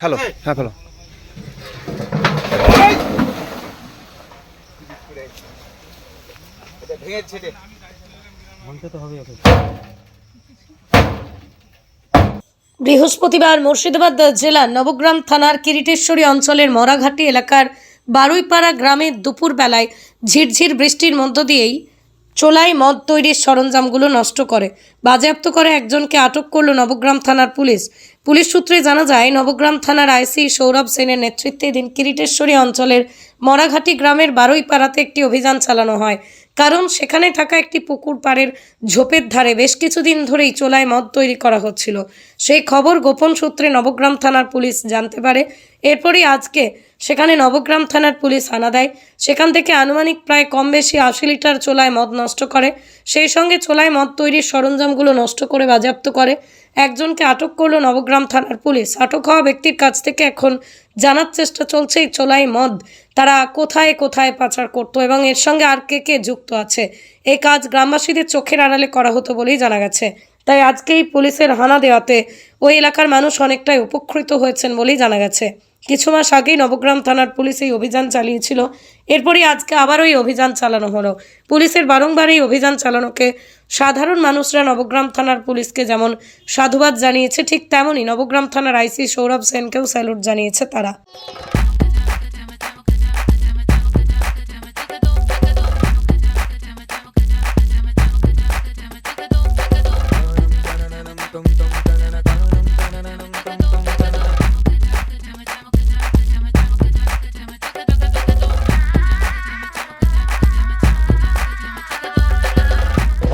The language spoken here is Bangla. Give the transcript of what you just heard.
হ্যালো হ্যাঁ। ফেলো বৃহস্পতিবার মুর্শিদাবাদ জেলার নবগ্রাম থানার কিরিটেশ্বরী অঞ্চলের মরাঘাটি এলাকার বারুইপাড়া গ্রামে দুপুরবেলায় ঝিরঝির বৃষ্টির মধ্য দিয়েই চোলাই মদ তৈরির সরঞ্জামগুলো নষ্ট করে। বাজেয়াপ্ত করে একজনকে আটক করল নবগ্রাম থানার পুলিশ। পুলিশ সূত্রে জানা যায়, নবগ্রাম থানার আইসি সৌরভ সেনের নেতৃত্বে দিন কিরিটেশ্বরী অঞ্চলের মরাঘাটি গ্রামের বারুইপাড়াতে একটি অভিযান চালানো হয়। কারণ সেখানে থাকা একটি পুকুর পাড়ের ঝোপের ধারে বেশ কিছুদিন ধরেই চোলায় মদ তৈরি করা হচ্ছিল। সেই খবর গোপন সূত্রে নবগ্রাম থানার পুলিশ জানতে পারে। এরপরই আজকে সেখানে নবগ্রাম থানার পুলিশ হানা দেয়। সেখান থেকে আনুমানিক প্রায় কম বেশি আশি লিটার চোলায় মদ নষ্ট করে। সেই সঙ্গে চোলায় মদ তৈরির সরঞ্জামগুলো নষ্ট করে বাজেয়াপ্ত করে। একজনকে আটক করল নবগ্রাম থানার পুলিশ। আটক হওয়া ব্যক্তির কাছ থেকে এখন জানার চেষ্টা চলছে এই চোলাই মদ। তারা কোথায় কোথায় পাচার করতো এবং এর সঙ্গে আর কে কে যুক্ত আছে? এই কাজ গ্রামবাসীদের চোখের আড়ালে করা হতো বলেই জানা গেছে। তাই আজকেই পুলিশের হানা দেওয়াতে ওই এলাকার মানুষ অনেকটাই উপকৃত হয়েছেন বলেই জানা গেছে। কিছু মাস আগেই নবগ্রাম থানার পুলিশ এই অভিযান চালিয়েছিল। এরপরই আজকে আবার ওই অভিযান চালানো হলো। পুলিশের বারংবার এই অভিযান চালানোকে সাধারণ মানুষরা নবগ্রাম থানার পুলিশকে যেমন সাধুবাদ জানিয়েছে, ঠিক তেমনই নবগ্রাম থানার আইসি সৌরভ সেনকেও স্যালুট জানিয়েছে তারা।